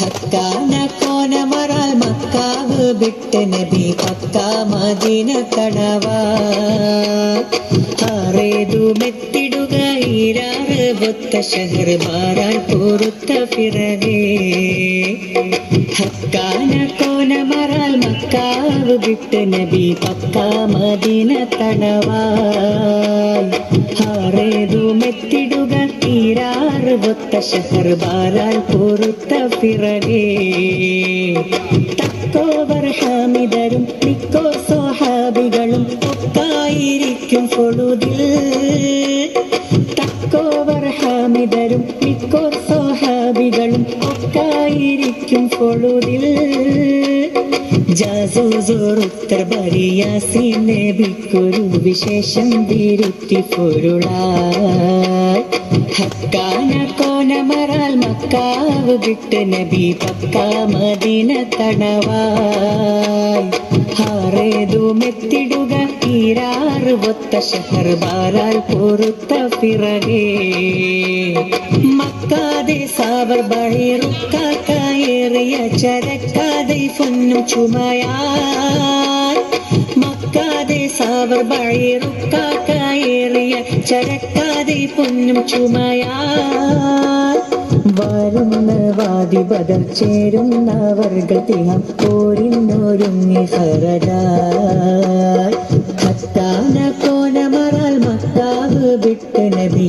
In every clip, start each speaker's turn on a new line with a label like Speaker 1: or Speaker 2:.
Speaker 1: ഹക്കാന കോനമറാൽ macaw വിട്ട് നബി പക്ക Medina കടവാ ആറേതു മെത്തിടുക ഈരാറ് ബൊത്ത ഷഹർ ബാരാൽ പൊറുത്ത പിറകേ. ഹക്കാന കോനമറാൽ macaw വിട്ട് നബി പക്ക മദീന മെത്തിടുക തീരാറ് ഒത്ത ഷഹർ പൊറുത്ത പിറകേ. തക്കോവർ ഹാമിദരും മിക്കോ സ്വഹാബികളും ഒക്കായിരിക്കും പൊഴുതിൽ തക്കോവർ ഹാമിദരും മിക്കോ സ്വഹാബികളും ഒക്കായിരിക്കും പൊഴുതിൽ ജാസൂസോറുത്തർ വിശേഷം തിരുത്തി പൊരുളായി. മക്കാവ് വിട്ട് നബി പക്ക മദീന മെത്തിടുക ഈരാറ് ഒത്ത ഷഹർ പൊറുത്ത പിറകേ. മക്കാതെ സാവർ ബഹിറുക്കായേറിയ ചരക്കാതെ പൊന്നു ചുമയാൽ മക്കാതെ സാവർ ബഹിറുക്കായേറിയ ചരക്കാതെ പൊന്നും ചുമയാൽ വരുന്ന വാദി ബദർ ചേരുന്നവർകൾ തിഹം പോരിന്നൊരുങ്ങി ഹരജായ് ഹത്താന കോനമറാൽ മക്കാവ് വിട്ട് നബി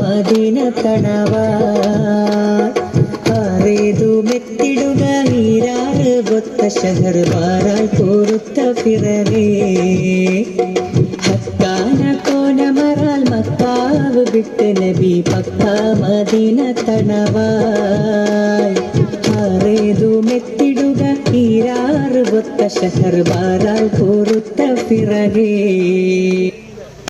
Speaker 1: മദീന തണവായ് അറിതു മെത്തിടുക നീരാറ് ഒത്ത ഷഹർ ബാരാൽ പൊറുത്ത പിറവേ. ഹക്കാന കോനമറാൽ മക്കാവ് വിട്ട് നബി പക്ക മദീന തണവായ്. അറിതു മെത്തിടുക നീരാറ് ഒത്ത ഷഹർ ബാരാൽ പൊറുത്ത പിറകേ